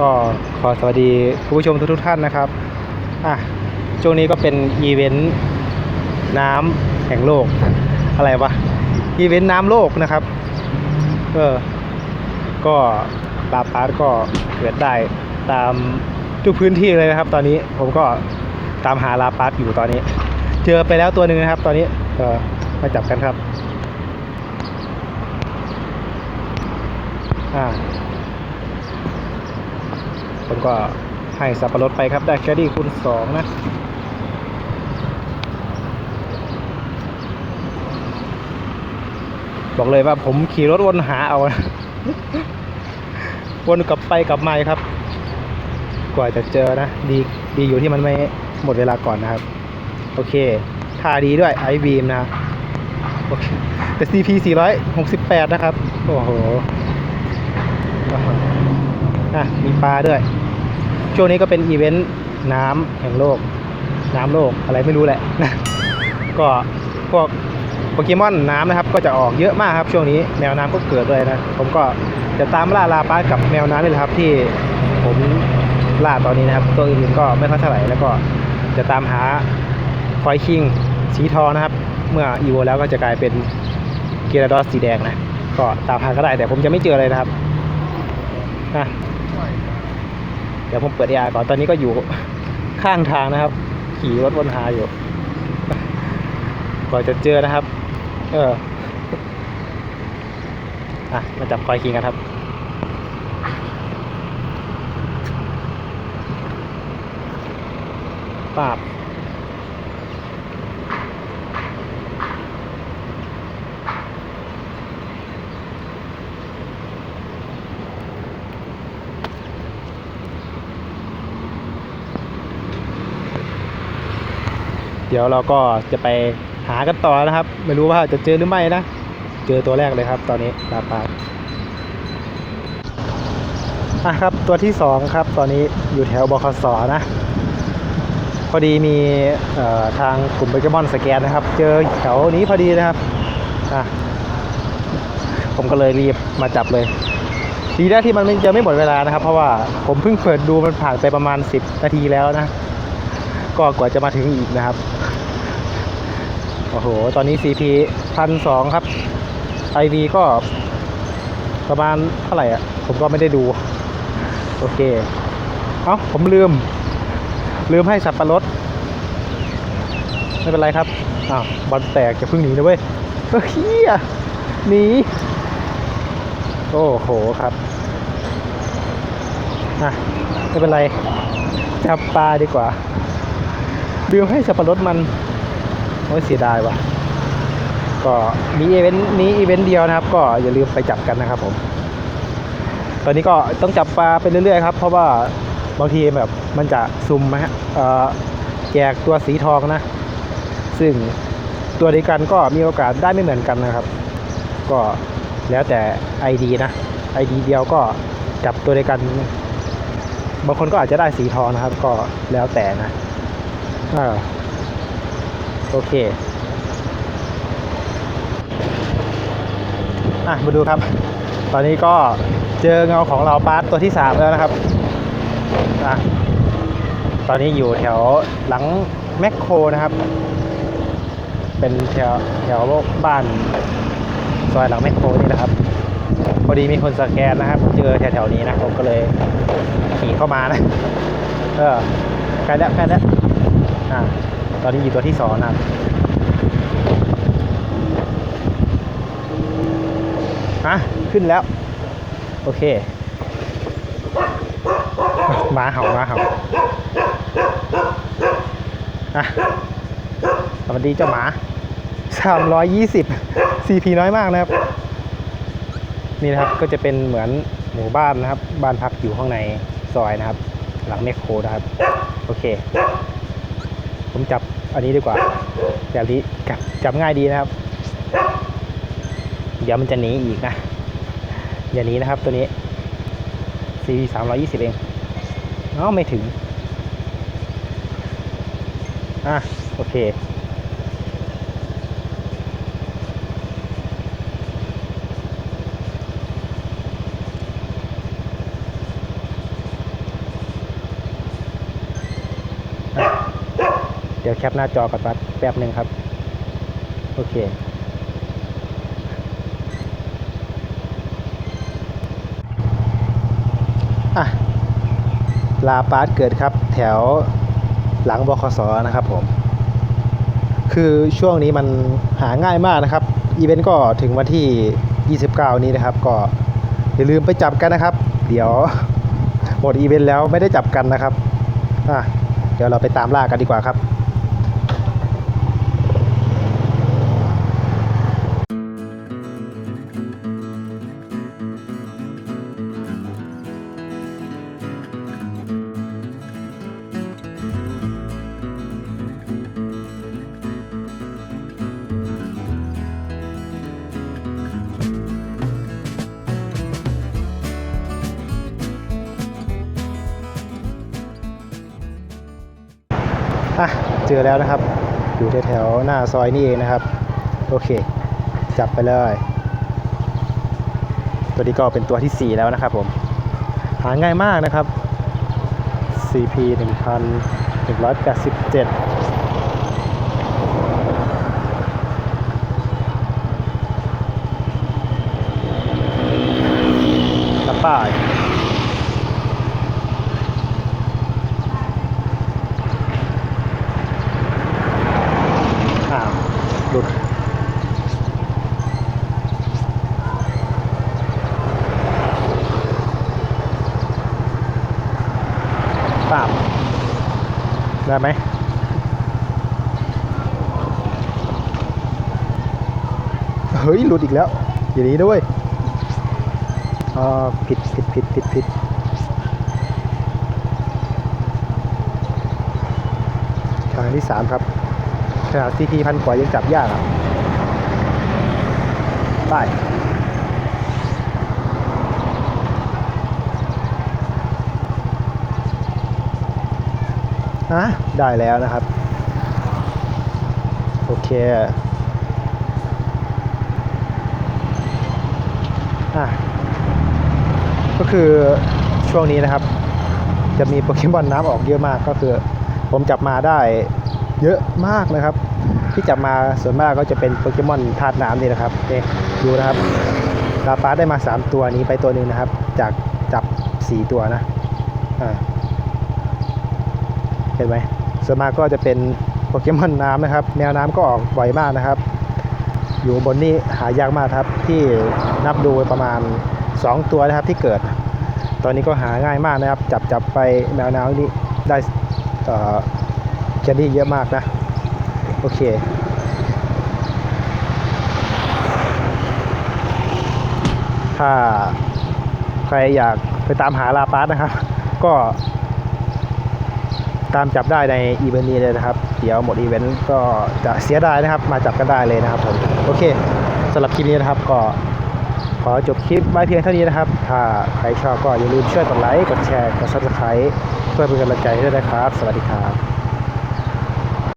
ก็ขอสวัสดีคุณผู้ชมทุกๆท่านนะครับอะช่วงนี้ก็เป็นอีเวนต์น้ำแห่งโลก อะไรวะอีเวนต์น้ำโลกนะครับ เออ ก็ลาพาร์ตก็เกิดได้ตามทุกพื้นที่เลยนะครับ ตอนนี้ผมก็ตามหาลาพาร์ตอยู่ตอนนี้ เจอไปแล้วตัวหนึ่งนะครับ ตอนนี้เออมาจับกันครับ อ่า ผมก็ให้สับปะรดไปครับ ได้แคดดี้คูณสองนะบอกเลยว่าผมขี่รถวนหาเอานะวนกลับไปกลับมาครับ กว่าจะเจอนะ ดีดีอยู่ที่มันไม่หมดเวลาก่อนนะครับ โอเคท่าดีด้วยไอบีมนะโอเคแต่ CP 468 นะครับ โอ้โหอะมีปลาด้วย ช่วงนี้ก็เป็นอีเวนต์น้ำแห่งโลก น้ำโลกอะไรไม่รู้แหละก็พวกโปเกมอนน้ำนะครับ ก็จะออกเยอะมากครับช่วงนี้แมวน้ำก็เกิดด้วยนะ ผมก็จะตามล่าลาปากับแมวน้ำนี่แหละครับ ที่ผมล่าตอนนี้นะครับ ตัวอื่นๆก็ไม่ค่อยเท่าไหร่แล้วก็จะตามหาฟอยคิงสีทองนะครับ เมื่ออีโวแล้วก็จะกลายเป็นเกราดอสสีแดงนะ ก็ตามหาก็ได้แต่ผมจะไม่เจอเลยนะครับอะ ดี๋ยวผมเปิดยาก่อนตอนนี้ก็อยู่ข้างทางนะครับ ขี่รถวนหาอยู่ก่อนจะเจอนะครับ เอออะมาจับคอยคิงกันครับปาบ ดี๋ยวเราก็จะไปหากันต่อนะครับ ไม่รู้ว่าจะเจอหรือไม่นะ เจอตัวแรกเลยครับ ตอนนี้ลาปาอะครับตัวที่สองครับ ตอนนี้อยู่แถวบคสนะ พอดีมีทางกลุ่มโปเกมอนสแกนนะครับ เจอแถวนี้พอดีนะครับอะผมก็เลยรีบมาจับเลยดีนะที่มันจะไม่หมดเวลานะครับ เพราะว่าผมเพิ่งเปิดดูมันผ่านไปประมาณ 10 นาทีแล้วนะ ก็กว่าจะมาถึงอีกนะครับ โอ้โห ตอนนี้ CP พันสองครับ IV ก็ประมาณเท่าไหร่อะ ผมก็ไม่ได้ดู โอเค เอ้า ผมลืม ลืมให้สับปะรด ไม่เป็นไรครับ อ้าวบอลแตกจะพึ่งหนีนะเว้ยเฮียหนี โอ้โหครับอะไม่เป็นไรจับปลาดีกว่า ลืมให้สับปะรดมันโอ้ยเสียดายว่ะ ก็มีอีเวนต์นี้อีเวนต์เดียวนะครับ ก็อย่าลืมไปจับกันนะครับผม ตอนนี้ก็ต้องจับปลาไปเรื่อยๆครับ เพราะว่าบางทีแบบมันจะซุ่มนะฮะแจกตัวสีทองนะ ซึ่งตัวเดียวกันก็มีโอกาสได้ไม่เหมือนกันนะครับ ก็แล้วแต่ ID นะ ID เดียวก็จับตัวเดียวกัน บางคนก็อาจจะได้สีทองนะครับ ก็แล้วแต่นะ อ่าโอเค อะ มาดูครับ ตอนนี้ก็เจอเงาของเราปาร์ตตัวที่สามแล้วนะครับ อะ ตอนนี้อยู่แถวหลังแมคโครนะครับ เป็นแถวแถวบ้านซอยหลังแมคโครนี่นะครับ พอดีมีคนสแกนนะครับ เจอแถวๆนี้นะผมก็เลยขี่เข้ามานะ เออใกล้แล้วใกล้แล้ว อ่าตอนนี้อยู่ตัวที่สองนะครับอะขึ้นแล้ว โอเคหมาเห่าหมาเห่าอะสวัสดีเจ้าหมาสามร้อยยี่สิบ CP น้อยมากนะครับ นี่นะครับก็จะเป็นเหมือนหมู่บ้านนะครับ บ้านพักอยู่ข้างในซอยนะครับ หลังเมคโครนะครับ โอเค ผมจับอันนี้ดีกว่าแบบนี้จับจับง่ายดีนะครับ เดี๋ยวมันจะหนีอีกนะอย่าหนีนะครับตัวนี้ CV สามร้อยี่สิบเองเอ้าไม่ถึง อะ โอเค เดี๋ยวแคปหน้าจอก่อนแป๊บหนึ่งครับ โอเค อะ ลาปาร์ตเกิดครับ แถวหลังบคสนะครับผม คือช่วงนี้มันหาง่ายมากนะครับ อีเวนต์ก็ถึงวันที่ 29 นี้นะครับ ก็อย่าลืมไปจับกันนะครับ เดี๋ยวหมดอีเวนต์แล้วไม่ได้จับกันนะครับ อะ เดี๋ยวเราไปตามล่ากันดีกว่าครับ อะเจอแล้วนะครับ อยู่แถวๆหน้าซอยนี่เองนะครับ โอเค จับไปเลย ตัวนี้ก็เป็นตัวที่ 4 แล้วนะครับผมหาง่ายมากนะครับ CP 1187กระป้าย อ้าวหลุด ปาบ ได้ไหมเฮ้ย หลุดอีกแล้ว อย่างนี้ด้วยอ่าผิดผิดผิดผิดผิดทางที่สามครับขนาดซีพีพันกว่ายังจับยากอะ ไปะได้แล้วนะครับ โอเคอะก็คือช่วงนี้นะครับ จะมีโปเกมอนน้ำออกเยอะมากก็คือ ผมจับมาได้เยอะมากนะครับ ที่จับมาส่วนมากก็จะเป็นโปเกมอนธาตุน้ำนี่นะครับนี่ดูนะครับลาปาได้มา 3 ตัวนี้ไปตัวหนึ่งนะครับ จากจับ 4 ตัวนะอ่า เห็นไหมส่วนมากก็จะเป็นโปเกมอนน้ำนะครับ แมวน้ำก็ออกบ่อยมากนะครับ อยู่บนนี้หายากมากครับที่นับดูประมาณ 2 ตัวนะครับที่เกิด ตอนนี้ก็หาง่ายมากนะครับ จับจับไปแมวน้ำนี่ได้เอ่อแคนดี้เยอะมากนะ โอเคถ้าใครอยากไปตามหาลาปาร์ตนะครับ ก็ ตามจับได้ในอีเวนต์นี้เลยนะครับ เดี๋ยวหมดอีเวนต์ก็จะเสียดายนะครับ มาจับกันได้เลยนะครับผมโอเคสำหรับคลิปนี้นะครับก็ขอจบคลิปไว้เพียงเท่านี้นะครับ ถ้าใครชอบก็อย่าลืมช่วยกดไลค์ กดแชร์ กดซับสไคร b e เพื่อเป็นกำลังใจให้ด้วยนะครับ สวัสดีครับ